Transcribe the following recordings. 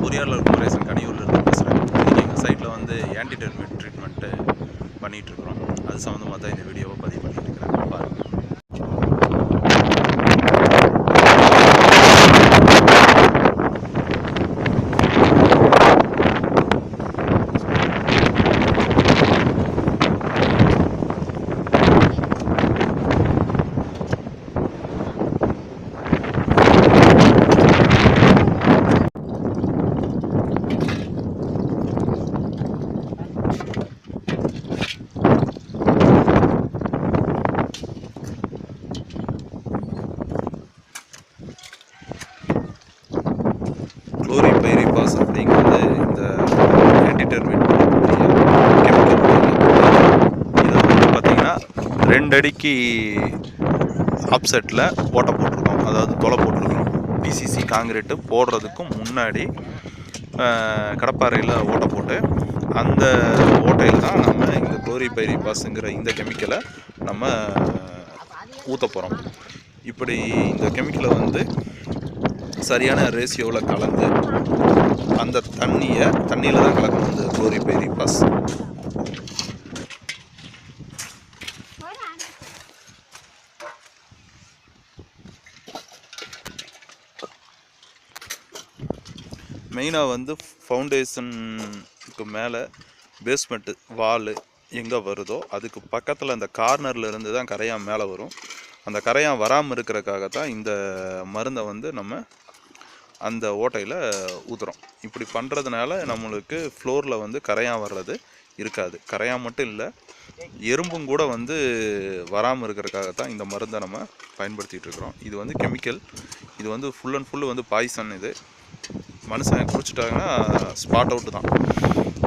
பொறியாளர் குமரேசன் கனியூர்லேருந்து பேசுகிறேன் இன்றைக்கி எங்கள் சைட்டில் வந்து ஆன்டி ட்ரீட்மெண்ட்டு பண்ணிகிட்ருக்குறோம் அது சம்மந்தமாக தான் இந்த வீடியோவை பதிவு பண்ணியிருக்கிறேன் பாருங்கள் நீங்கள் வந்து இந்த ஆன்டிடெர்மிட் கெமிக்கல் இதை வந்து பார்த்தீங்கன்னா ரெண்டு அடிக்கு அப்செட்டில் ஓட்டை போட்டிருக்கோம். அதாவது தொலை போட்டிருக்கோம். பிசிசி காங்கிரீட்டு போடுறதுக்கும் முன்னாடி கடப்பாறையில் ஓட்டை போட்டு அந்த ஓட்டையில் தான் நம்ம இந்த குளோரிபைரிபாஸுங்கிற இந்த கெமிக்கலை நம்ம ஊற்ற போகிறோம் இப்படி இந்த கெமிக்கலை வந்து சரியான ரேஷியோவில் கலந்து அந்த தண்ணியை தண்ணியில் தான் கலக்கணும் இந்த குளோரிபைரிபாஸ் மெயினாக வந்து ஃபவுண்டேஷனுக்கு மேலே பேஸ்மெண்ட்டு வாலு எங்கே வருதோ அதுக்கு பக்கத்தில் அந்த கார்னரில் இருந்து தான் கரையாக மேலே வரும். அந்த கரையான் வராமல் இருக்கிறக்காக தான் இந்த மருந்தை வந்து நம்ம அந்த ஓட்டையில் ஊற்றுறோம் இப்படி பண்ணுறதுனால நம்மளுக்கு ஃப்ளோரில் வந்து கரையான் வர்றது இருக்காது. கரையான் மட்டும் இல்லை எறும்பும் கூட வந்து வராமல் இருக்கிறக்காக தான் இந்த மருந்தை நம்ம பயன்படுத்திகிட்டு இருக்கிறோம். இது வந்து கெமிக்கல் இது வந்து ஃபுல் அண்ட் ஃபுல் வந்து பாய்சன் இது. மனுஷன் குடிச்சிட்டாங்கன்னா ஸ்பாட் அவுட்டு தான்.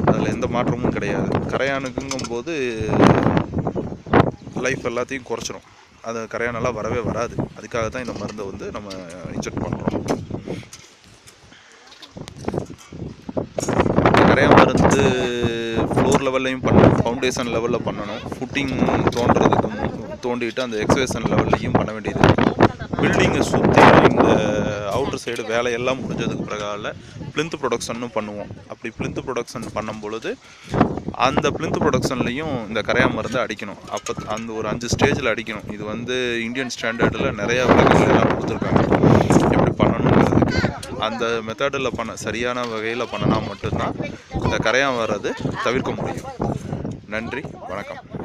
அதில் எந்த மாற்றமும் கிடையாது. கரையானுக்குங்கும் போது லைஃப் எல்லாத்தையும் குறைச்சிரும். அது கரையானெல்லாம் வரவே வராது. அதுக்காக தான் இந்த மருந்தை வந்து நம்ம இன்ஜெக்ட் பண்ணுறோம் கரையா மருந்து ஃப்ளோர் லெவல்லையும் பண்ணணும் ஃபவுண்டேஷன் லெவலில் பண்ணணும். ஃபுட்டிங் தோன்றதுக்கு தோண்டிட்டு அந்த எக்ஸவேஷன் லெவல்லையும் பண்ண வேண்டியது பில்டிங்கை சுற்றி இந்த அவுட்ரு சைடு வேலையெல்லாம் முடிஞ்சதுக்கு பிறகால பிளிந்த் ப்ரொடக்ஷனும் பண்ணுவோம். அப்படி பிளிந்த் ப்ரொடக்ஷன் பண்ணும் பொழுது அந்த பிளிந்த் ப்ரொடக்ஷன்லையும் இந்த கரையா மருந்து அடிக்கணும். அப்போ அந்த ஒரு அஞ்சு ஸ்டேஜில் அடிக்கணும். இது வந்து இந்தியன் ஸ்டாண்டர்டில் நிறையா எல்லாம் கொடுத்துருக்காங்க. எப்படி பண்ணணுங்கிறதுக்கு அந்த மெத்தடில் பண்ண சரியான வகையில் பண்ணினா மட்டும்தான் இந்த கரையான் வர்றது தவிர்க்க முடியும். நன்றி வணக்கம்.